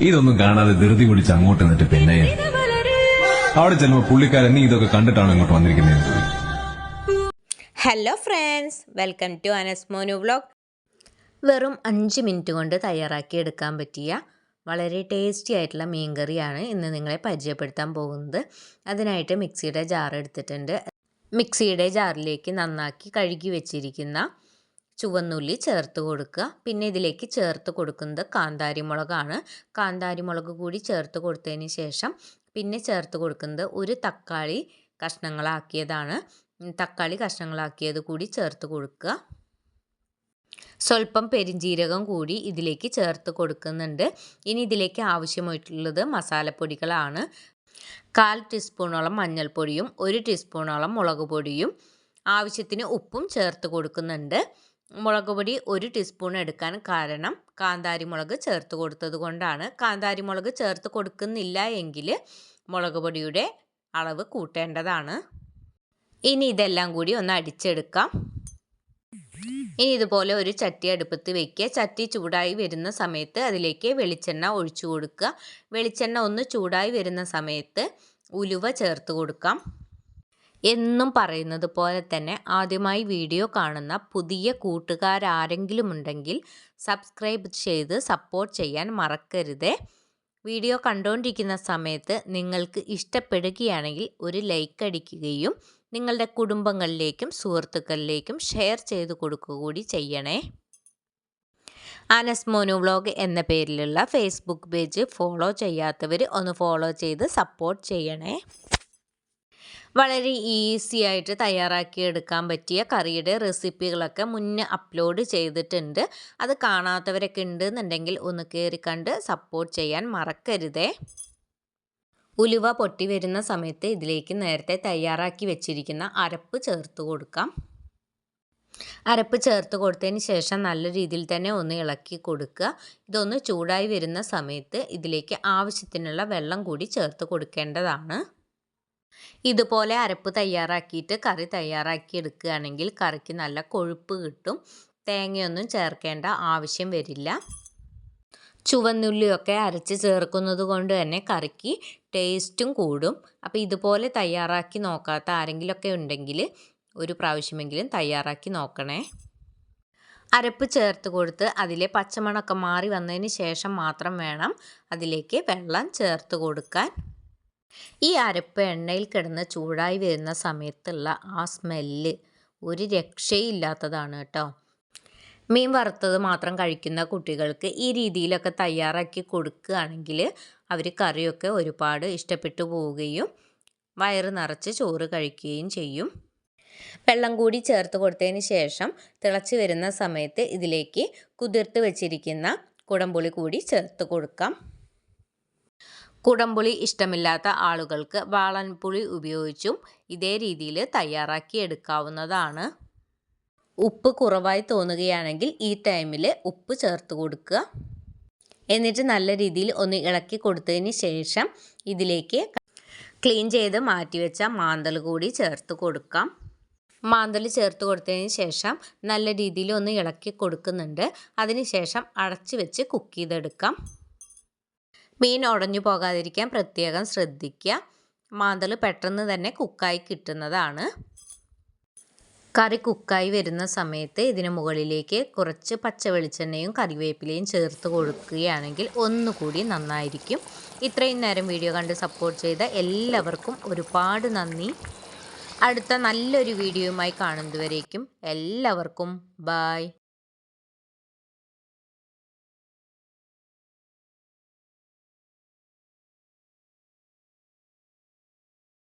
ഇതൊന്നും കാണാതെ ധൃതി പിടിച്ച് അങ്ങോട്ട് നിന്നിട്ട് പിന്നെ അവിടെ ചെല്ലുമ്പോ പുള്ളിക്കാരൻ നീ ഇതൊക്കെ കണ്ടിട്ടാണ് ഇങ്ങോട്ട് വന്നിരിക്കുന്നത് hello friends welcome to Anas Anasmonu vlog വെറും അഞ്ച് മിനിറ്റ് കൊണ്ട് തയ്യാറാക്കി എടുക്കാൻ പറ്റിയ വളരെ ടേസ്റ്റി ആയിട്ടുള്ള മീൻ കറിയാണ് ഇന്ന് നിങ്ങളെ പരിചയപ്പെടുത്താൻ പോകുന്നത്. അതിനായിട്ട് മിക്സിയുടെ ജാർ എടുത്തിട്ടുണ്ട്. മിക്സിയുടെ ജാറിലേക്ക് നന്നാക്കി കഴുകി വെച്ചിരിക്കുന്ന ചുവന്നുള്ളി ചേർത്ത് കൊടുക്കുക. പിന്നെ ഇതിലേക്ക് ചേർത്ത് കൊടുക്കുന്നത് കാന്താരി മുളകാണ് കാന്താരി മുളക് കൂടി ചേർത്ത് കൊടുത്തതിന് ശേഷം പിന്നെ ചേർത്ത് കൊടുക്കുന്നത് ഒരു തക്കാളി കഷ്ണങ്ങളാക്കിയതാണ്. തക്കാളി കഷ്ണങ്ങളാക്കിയത് കൂടി ചേർത്ത് കൊടുക്കുക. സ്വല്പം പെരിഞ്ജീരകം കൂടി ഇതിലേക്ക് ചേർത്ത് കൊടുക്കുന്നുണ്ട്. ഇനി ഇതിലേക്ക് ആവശ്യമായിട്ടുള്ളത് മസാലപ്പൊടികളാണ്. കാൽ ടീസ്പൂണോളം മഞ്ഞൾപ്പൊടിയും ഒരു ടീസ്പൂണോളം മുളക് പൊടിയും ആവശ്യത്തിന് ഉപ്പും ചേർത്ത് കൊടുക്കുന്നുണ്ട്. മുളക് പൊടി ഒരു ടീസ്പൂൺ എടുക്കാൻ കാരണം കാന്താരി മുളക് ചേർത്ത് കൊടുത്തത് കൊണ്ടാണ്. കാന്താരി മുളക് ചേർത്ത് കൊടുക്കുന്നില്ല എങ്കിൽ മുളക് പൊടിയുടെ അളവ് കൂട്ടേണ്ടതാണ്. ഇനി ഇതെല്ലാം കൂടി ഒന്ന് അടിച്ചെടുക്കാം. ഇനി ഇതുപോലെ ഒരു ചട്ടി അടുപ്പത്ത് വെക്കുക. ചട്ടി ചൂടായി വരുന്ന സമയത്ത് അതിലേക്ക് വെളിച്ചെണ്ണ ഒഴിച്ചു കൊടുക്കുക. വെളിച്ചെണ്ണ ഒന്ന് ചൂടായി വരുന്ന സമയത്ത് ഉലുവ ചേർത്ത് കൊടുക്കാം. എന്നും പറയുന്നത് പോലെ തന്നെ ആദ്യമായി വീഡിയോ കാണുന്ന പുതിയ കൂട്ടുകാരാരെങ്കിലും ഉണ്ടെങ്കിൽ സബ്സ്ക്രൈബ് ചെയ്ത് സപ്പോർട്ട് ചെയ്യാൻ മറക്കരുതേ. വീഡിയോ കണ്ടുകൊണ്ടിരിക്കുന്ന സമയത്ത് നിങ്ങൾക്ക് ഇഷ്ടപ്പെടുകയാണെങ്കിൽ ഒരു ലൈക്ക് അടിക്കുകയും നിങ്ങളുടെ കുടുംബങ്ങളിലേക്കും സുഹൃത്തുക്കളിലേക്കും ഷെയർ ചെയ്ത് കൊടുക്കുക കൂടി ചെയ്യണേ. അനസ് മോനു വ്ളോഗ് എന്ന പേരിലുള്ള ഫേസ്ബുക്ക് പേജ് ഫോളോ ചെയ്യാത്തവർ ഒന്ന് ഫോളോ ചെയ്ത് സപ്പോർട്ട് ചെയ്യണേ. വളരെ ഈസി ആയിട്ട് തയ്യാറാക്കി എടുക്കാൻ പറ്റിയ കറിയുടെ റെസിപ്പികളൊക്കെ മുന്നേ അപ്ലോഡ് ചെയ്തിട്ടുണ്ട്. അത് കാണാത്തവരൊക്കെ ഉണ്ടെന്നുണ്ടെങ്കിൽ ഒന്ന് കയറി കണ്ട് സപ്പോർട്ട് ചെയ്യാൻ മറക്കരുതേ. ഉലുവ പൊട്ടി വരുന്ന സമയത്ത് ഇതിലേക്ക് നേരത്തെ തയ്യാറാക്കി വെച്ചിരിക്കുന്ന അരപ്പ് ചേർത്ത് കൊടുക്കാം. അരപ്പ് ചേർത്ത് കൊടുത്തതിന് ശേഷം നല്ല രീതിയിൽ തന്നെ ഒന്ന് ഇളക്കി കൊടുക്കുക. ഇതൊന്ന് ചൂടായി വരുന്ന സമയത്ത് ഇതിലേക്ക് ആവശ്യത്തിനുള്ള വെള്ളം കൂടി ചേർത്ത് കൊടുക്കേണ്ടതാണ്. ഇതുപോലെ അരപ്പ് തയ്യാറാക്കിയിട്ട് കറി തയ്യാറാക്കി എടുക്കുകയാണെങ്കിൽ കറിക്ക് നല്ല കൊഴുപ്പ് കിട്ടും. തേങ്ങയൊന്നും ചേർക്കേണ്ട ആവശ്യം വരില്ല. ചുവന്നുള്ളിയൊക്കെ അരച്ച് ചേർക്കുന്നത് കൊണ്ട് തന്നെ കറിക്ക് ടേസ്റ്റും കൂടും. അപ്പോൾ ഇതുപോലെ തയ്യാറാക്കി നോക്കാത്ത ആരെങ്കിലുമൊക്കെ ഉണ്ടെങ്കിൽ ഒരു പ്രാവശ്യമെങ്കിലും തയ്യാറാക്കി നോക്കണേ. അരപ്പ് ചേർത്ത് കൊടുത്ത് അതിലെ പച്ചമണമൊക്കെ മാറി വന്നതിന് ശേഷം മാത്രം വേണം അതിലേക്ക് വെള്ളം ചേർത്ത് കൊടുക്കാൻ. ഈ അരപ്പ് എണ്ണയിൽ കിടന്ന് ചൂടായി വരുന്ന സമയത്തുള്ള ആ സ്മെല്ല് ഒരു രക്ഷയില്ലാത്തതാണ് കേട്ടോ. മീൻ വറുത്തത് മാത്രം കഴിക്കുന്ന കുട്ടികൾക്ക് ഈ രീതിയിലൊക്കെ തയ്യാറാക്കി കൊടുക്കുകയാണെങ്കിൽ അവർ കറിയൊക്കെ ഒരുപാട് ഇഷ്ടപ്പെട്ടു പോവുകയും വയറ് നിറച്ച് ചോറ് കഴിക്കുകയും ചെയ്യും. വെള്ളം കൂടി ചേർത്ത് കൊടുത്തതിന് ശേഷം തിളച്ച് വരുന്ന സമയത്ത് ഇതിലേക്ക് കുതിർത്ത് വെച്ചിരിക്കുന്ന കുടംപുളി കൂടി ചേർത്ത് കൊടുക്കാം. കുടംപുളി ഇഷ്ടമില്ലാത്ത ആളുകൾക്ക് വാളൻപുളി ഉപയോഗിച്ചും ഇതേ രീതിയിൽ തയ്യാറാക്കി എടുക്കാവുന്നതാണ്. ഉപ്പ് കുറവായി തോന്നുകയാണെങ്കിൽ ഈ ടൈമിൽ ഉപ്പ് ചേർത്ത് കൊടുക്കുക. എന്നിട്ട് നല്ല രീതിയിൽ ഒന്ന് ഇളക്കി കൊടുത്തതിന് ശേഷം ഇതിലേക്ക് ക്ലീൻ ചെയ്ത് മാറ്റിവെച്ച മാന്തൽ കൂടി ചേർത്ത് കൊടുക്കാം. മാന്തൽ ചേർത്ത് കൊടുത്തതിന് ശേഷം നല്ല രീതിയിൽ ഒന്ന് ഇളക്കി കൊടുക്കുന്നുണ്ട്. അതിനുശേഷം ശേഷം അടച്ച് വെച്ച് കുക്ക് ചെയ്തെടുക്കാം. മീൻ ഉടഞ്ഞു പോകാതിരിക്കാൻ പ്രത്യേകം ശ്രദ്ധിക്കുക. മാന്തൽ പെട്ടെന്ന് തന്നെ കുക്കായി കിട്ടുന്നതാണ്. കറി കുക്കായി വരുന്ന സമയത്ത് ഇതിന് മുകളിലേക്ക് കുറച്ച് പച്ച വെളിച്ചെണ്ണയും കറിവേപ്പിലയും ചേർത്ത് കൊടുക്കുകയാണെങ്കിൽ ഒന്നുകൂടി നന്നായിരിക്കും. ഇത്രയും നേരം വീഡിയോ കണ്ട് സപ്പോർട്ട് ചെയ്ത എല്ലാവർക്കും ഒരുപാട് നന്ദി. അടുത്ത നല്ലൊരു വീഡിയോയുമായി കാണുന്നതുവരേക്കും എല്ലാവർക്കും ബായ്.